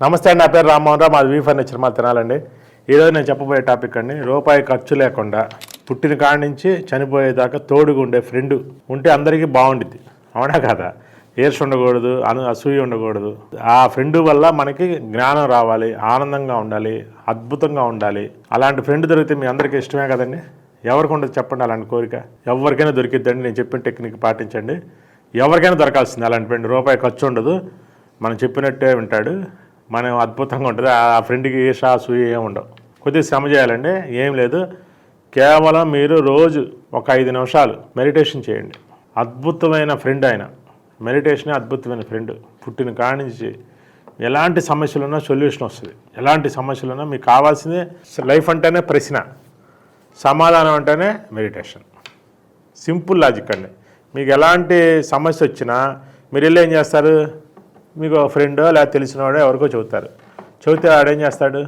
నమస్తే అండి నా పేరు రామ్మోహన్ రావు. మాది వీ ఫర్నిచర్ మా తినాలండి. ఈరోజు నేను చెప్పబోయే టాపిక్ అండి రూపాయి ఖర్చు లేకుండా పుట్టిన కాడ నుంచి చనిపోయేదాకా తోడుగా ఉండే ఫ్రెండ్ ఉంటే అందరికీ బాగుండిద్ది. అవునా కదా? ఏర్స్ ఉండకూడదు అను అసూయ ఉండకూడదు. ఆ ఫ్రెండ్ వల్ల మనకి జ్ఞానం రావాలి ఆనందంగా ఉండాలి అద్భుతంగా ఉండాలి. అలాంటి ఫ్రెండ్ దొరికితే మీ అందరికీ ఇష్టమే కదండి? ఎవరికి ఉండదు చెప్పండి అలాంటి కోరిక. ఎవరికైనా దొరికిద్దండి నేను చెప్పిన టెక్నిక్ పాటించండి. ఎవరికైనా దొరకాల్సింది అలాంటి ఫ్రెండ్ రూపాయి ఖర్చు ఉండదు. మనం చెప్పినట్టే వింటాడు. మనం అద్భుతంగా ఉంటుంది. ఆ ఫ్రెండ్కి ఏ షాసు ఏం ఉండవు. కొద్దిగా శ్రమ చేయాలండి. ఏం లేదు. కేవలం మీరు రోజు ఒక ఐదు నిమిషాలు మెడిటేషన్ చేయండి. అద్భుతమైన ఫ్రెండ్ ఆయన. మెడిటేషనే అద్భుతమైన ఫ్రెండ్. పుట్టిన కానించి నుంచి ఎలాంటి సమస్యలున్నా సొల్యూషన్ వస్తుంది. ఎలాంటి సమస్యలున్నా మీకు కావాల్సింది లైఫ్ అంటేనే ప్రశ్న. సమాధానం అంటేనే మెడిటేషన్. సింపుల్ లాజిక్ అండి. మీకు ఎలాంటి సమస్య వచ్చినా మీరు వెళ్ళి ఏం చేస్తారు? మీకు ఫ్రెండో లేదా తెలిసినవాడో ఎవరికో చెబుతారు. చెబితే వాడేం చేస్తాడు?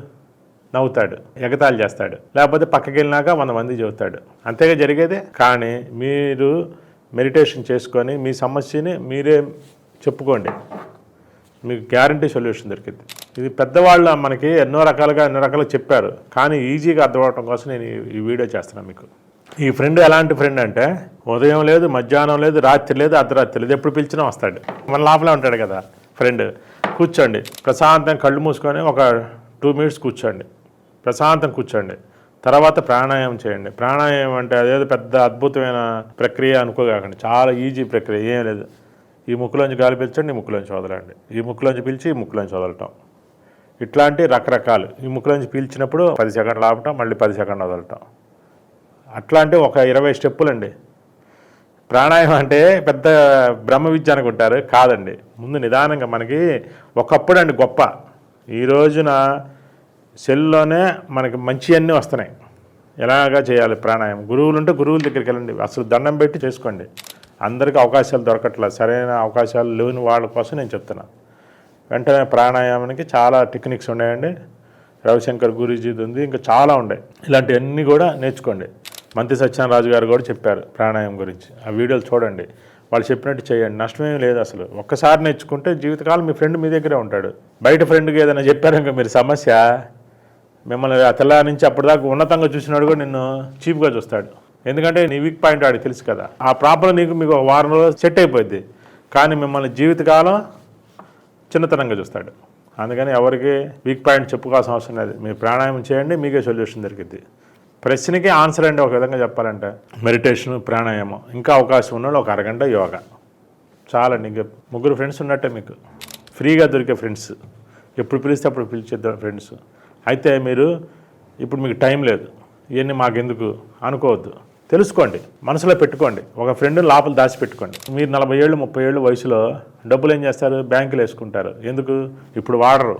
నవ్వుతాడు. ఎగతాళి చేస్తాడు. లేకపోతే పక్కకి వెళ్ళినాక వంద మంది చెబుతాడు. అంతేగా జరిగేదే? కానీ మీరు మెడిటేషన్ చేసుకొని మీ సమస్యని మీరే చెప్పుకోండి. మీకు గ్యారంటీ సొల్యూషన్ దొరికింది ఇది పెద్దవాళ్ళు మనకి ఎన్నో రకాలుగా ఎన్నో రకాలుగా చెప్పారు. కానీ ఈజీగా అర్థమవటం కోసం నేను ఈ- ఈ వీడియో చేస్తున్నాను మీకు. ఈ ఫ్రెండ్ ఎలాంటి ఫ్రెండ్ అంటే ఉదయం లేదు మధ్యాహ్నం లేదు రాత్రి లేదు అర్ధరాత్రి లేదు. ఎప్పుడు పిలిచినా వస్తాడు. మన లోపలే ఉంటాడు కదా. ఫ్రెండ్ కూర్చోండి. ప్రశాంతంగా కళ్ళు మూసుకొని ఒక టూ మినిట్స్ కూర్చోండి. ప్రశాంతం కూర్చోండి. తర్వాత ప్రాణాయామం చేయండి. ప్రాణాయామం అంటే అదేదో పెద్ద అద్భుతమైన ప్రక్రియ అనుకోగాకండి చాలా ఈజీ ప్రక్రియ ఏం లేదు. ఈ ముక్కులోంచి గాలి పీల్చండి ఈ ముక్కులోంచి వదలండి. ఈ ముక్కులోంచి పీల్చి ఈ ముక్కులోంచి వదలటం. ఇట్లాంటి రకరకాలు. ఈ ముక్కులోంచి పీల్చినప్పుడు పది సెకండ్లు ఆపటం మళ్ళీ పది సెకండ్లు వదలటం. అట్లాంటి ఒక ఇరవై స్టెప్పులు అండి ప్రాణాయామం అంటే పెద్ద బ్రహ్మ విద్య అనుకుంటారు కాదండి. ముందు నిదానంగా మనకి ఒకప్పుడు అండి గొప్ప. ఈ రోజున సెల్లోనే మనకి మంచి అన్నీ వస్తున్నాయి. ఎలాగా చేయాలి ప్రాణాయామం గురువులు ఉంటే గురువుల దగ్గరికి వెళ్ళండి. అసలు దండం పెట్టి చేసుకోండి. అందరికీ అవకాశాలు దొరకట్లేదు. సరైన అవకాశాలు లేని వాళ్ళ కోసం నేను చెప్తున్నా. వెంటనే ప్రాణాయామానికి చాలా టెక్నిక్స్ ఉన్నాయండి. రవిశంకర్ గురూజీది ఉంది. ఇంకా చాలా ఉన్నాయి. ఇలాంటివన్నీ కూడా నేర్చుకోండి. మంత్రి సత్యనారాజు గారు కూడా చెప్పారు ప్రాణాయామం గురించి. ఆ వీడియోలు చూడండి. వాళ్ళు చెప్పినట్టు చేయండి. నష్టమేం లేదు అసలు. ఒక్కసారి నేర్చుకుంటే జీవితకాలం మీ ఫ్రెండ్ మీ దగ్గరే ఉంటాడు. బయట ఫ్రెండ్కి ఏదైనా చెప్పారు ఇంకా మీరు సమస్య? మిమ్మల్ని ఆ తెల్ల నుంచి అప్పటిదాకా ఉన్నతంగా చూసినాడు కూడా నిన్ను చీప్గా చూస్తాడు. ఎందుకంటే నీ వీక్ పాయింట్ ఆడికి తెలుసు కదా. ఆ ప్రాబ్లం నీకు మీకు వారం రోజులు సెట్ అయిపోద్ది. కానీ మిమ్మల్ని జీవితకాలం చిన్నతనంగా చూస్తాడు. అందుకని ఎవరికి వీక్ పాయింట్ చెప్పుకోవాల్సిన అవసరం లేదు. మీరు ప్రాణాయామం చేయండి మీకే సొల్యూషన్ దొరికిద్ది. ప్రశ్నకి ఆన్సర్ అండి ఒక విధంగా చెప్పాలంటే మెడిటేషన్ ప్రాణాయామం ఇంకా అవకాశం ఉన్నాడు ఒక అరగంట యోగా. చాలండి ఇంక ముగ్గురు ఫ్రెండ్స్ ఉన్నట్టే మీకు. ఫ్రీగా దొరికే ఫ్రెండ్స్. ఎప్పుడు పిలిస్తే అప్పుడు పిలిచేద్దాం ఫ్రెండ్స్. అయితే మీరు ఇప్పుడు మీకు టైం లేదు. ఇవన్నీ మాకెందుకు? అనుకోవద్దు. తెలుసుకోండి మనసులో పెట్టుకోండి. ఒక ఫ్రెండ్ లోపల దాచిపెట్టుకోండి. మీరు నలభై ఏళ్ళు ముప్పై ఏళ్ళు వయసులో డబ్బులు ఏం చేస్తారు? బ్యాంకులు వేసుకుంటారు. ఎందుకు? ఇప్పుడు వాడరు.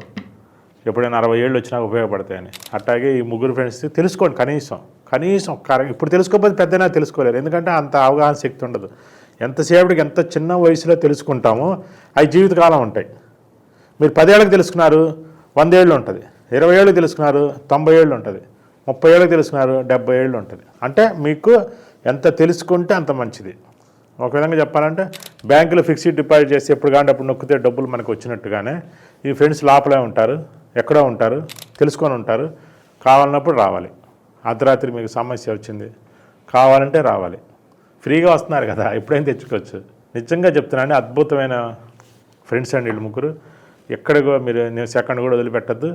ఎప్పుడైనా అరవై ఏళ్ళు వచ్చినాక ఉపయోగపడతాయని. అట్లాగే ఈ ముగ్గురు ఫ్రెండ్స్ తెలుసుకోండి కనీసం. కనీసం కర- ఇప్పుడు తెలుసుకోకపోతే పెద్దనా తెలుసుకోలేరు. ఎందుకంటే అంత అవగాహన శక్తి ఉండదు. ఎంతసేపటికి ఎంత చిన్న వయసులో తెలుసుకుంటామో అవి జీవితకాలం ఉంటాయి. మీరు పదేళ్ళకి తెలుసుకున్నారు వందేళ్ళు ఉంటుంది. ఇరవై ఏళ్ళు తెలుసుకున్నారు తొంభై ఏళ్ళు ఉంటుంది. ముప్పై ఏళ్ళకి తెలుసుకున్నారు డెబ్బై ఏళ్ళు ఉంటుంది. అంటే మీకు ఎంత తెలుసుకుంటే అంత మంచిది. ఒక విధంగా చెప్పాలంటే బ్యాంకులో ఫిక్స్డ్ డిపాజిట్ చేసి ఎప్పుడు కానీ అప్పుడు నొక్కితే డబ్బులు మనకు వచ్చినట్టుగానే ఈ ఫ్రెండ్స్ లోపలే ఉంటారు. ఎక్కడో ఉంటారు తెలుసుకొని ఉంటారు. కావాలన్నప్పుడు రావాలి. అర్ధరాత్రి మీకు సమస్య వచ్చింది కావాలంటే రావాలి. ఫ్రీగా వస్తున్నారు కదా ఎప్పుడైనా తెచ్చుకోవచ్చు. నిజంగా చెప్తున్నాను అద్భుతమైన ఫ్రెండ్స్ అండి వీళ్ళు ముగ్గురు. ఎక్కడ మీరు నేను సెకండ్ కూడా వదిలిపెట్టద్దు.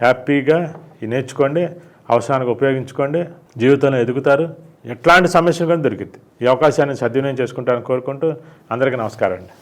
హ్యాపీగా నేర్చుకోండి అవసరానికి ఉపయోగించుకోండి జీవితంలో ఎదుగుతారు. ఎట్లాంటి సమస్యలు కానీ దొరికింది ఈ అవకాశాన్ని సద్వినియోగం చేసుకుంటారని కోరుకుంటూ అందరికీ నమస్కారం అండి.